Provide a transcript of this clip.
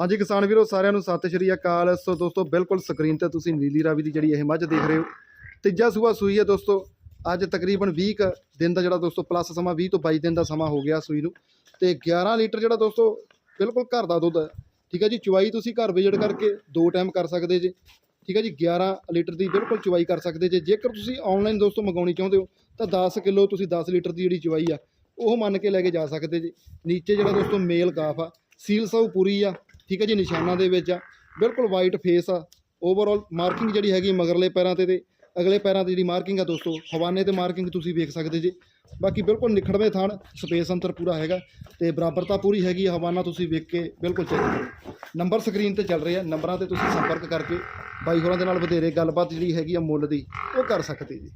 ਹਾਂਜੀ ਕਿਸਾਨ ਵੀਰੋ, ਸਾਰਿਆਂ ਨੂੰ ਸਤਿ ਸ਼੍ਰੀ ਅਕਾਲ। ਸੋ ਦੋਸਤੋ, ਬਿਲਕੁਲ ਸਕਰੀਨ ਤੇ ਤੁਸੀਂ ਨੀਲੀ ਰਾਵੀ ਦੀ ਜਿਹੜੀ ਇਹ ਮੱਝ ਦੇਖ ਰਹੇ ਹੋ, ਤੀਜਾ ਸੂਆ ਸੂਈ ਹੈ ਦੋਸਤੋ। ਅੱਜ ਤਕਰੀਬਨ 20 ਕੁ ਦਿਨ ਦਾ ਜਿਹੜਾ ਦੋਸਤੋ ਪਲੱਸ ਸਮਾਂ 20 ਤੋਂ 22 ਦਿਨ ਦਾ ਸਮਾਂ ਹੋ ਗਿਆ ਸੂਈ ਨੂੰ। ਤੇ 11 ਲੀਟਰ ਜਿਹੜਾ ਦੋਸਤੋ, ਬਿਲਕੁਲ ਘਰ ਦਾ ਦੁੱਧ ਹੈ। ਠੀਕ ਹੈ ਜੀ, ਚੁਆਈ ਤੁਸੀਂ ਘਰ ਵਿਜਿਟ ਕਰਕੇ ਦੋ ਟਾਈਮ ਕਰ ਸਕਦੇ ਜੇ। ਠੀਕ ਹੈ ਜੀ 11 ਲੀਟਰ ਦੀ ਬਿਲਕੁਲ ਚੁਆਈ ਕਰ ਸਕਦੇ ਜੇ। ਜੇਕਰ ਤੁਸੀਂ ਆਨਲਾਈਨ ਦੋਸਤੋ ਮੰਗਾਉਣੀ ਚਾਹੁੰਦੇ ਹੋ, ਤਾਂ 10 ਕਿਲੋ ਤੁਸੀਂ 10 ਲੀਟਰ ਦੀ ਜਿਹੜੀ ਚੁਆਈ ਆ, ਉਹ ਮੰਨ ਕੇ ਲੈ ਕੇ ਜਾ ਸਕਦੇ ਜੀ। ਨੀਚੇ ਜਿਹੜਾ ਦੋਸਤੋ, ਮੇਲ ਕਾਫ ਆ, ਸੀਲ ਸਾਊ ਪੂਰੀ ਆ ਠੀਕ ਹੈ ਜੀ, ਨਿਸ਼ਾਨਾਂ ਦੇ ਵਿੱਚ ਆ। ਬਿਲਕੁਲ ਵਾਈਟ ਫੇਸ ਆ। ਓਵਰਆਲ ਮਾਰਕਿੰਗ ਜਿਹੜੀ ਹੈਗੀ ਮਗਰਲੇ ਪੈਰਾਂ ਤੇ ਤੇ ਅਗਲੇ ਪੈਰਾਂ ਤੇ ਜਿਹੜੀ ਮਾਰਕਿੰਗ ਆ ਦੋਸਤੋ, ਹਵਾਨੇ ਤੇ ਮਾਰਕਿੰਗ ਤੁਸੀਂ ਵੇਖ ਸਕਦੇ ਜੀ। ਬਾਕੀ ਬਿਲਕੁਲ ਨਿਖੜਵੇਂ ਥਣ ਸਪੇਸ ਅੰਤਰ ਪੂਰਾ ਹੈਗਾ ਤੇ ਬਰਾਬਰਤਾ ਪੂਰੀ ਹੈਗੀ ਹਵਾਨਾ ਤੁਸੀਂ ਵੇਖ ਕੇ ਬਿਲਕੁਲ ਚੈੱਕ ਕਰੋ। ਨੰਬਰ ਸਕਰੀਨ ਤੇ ਚੱਲ ਰਹੇ ਆ, ਨੰਬਰਾਂ ਤੇ ਤੁਸੀਂ ਸੰਪਰਕ ਕਰਕੇ ਬਾਈ ਹੋਰਾਂ ਦੇ ਨਾਲ ਵਧੇਰੇ ਗੱਲਬਾਤ ਜਿਹੜੀ ਹੈਗੀ ਆ ਮੁੱਲ ਦੀ, ਉਹ ਕਰ ਸਕਦੇ ਜੀ।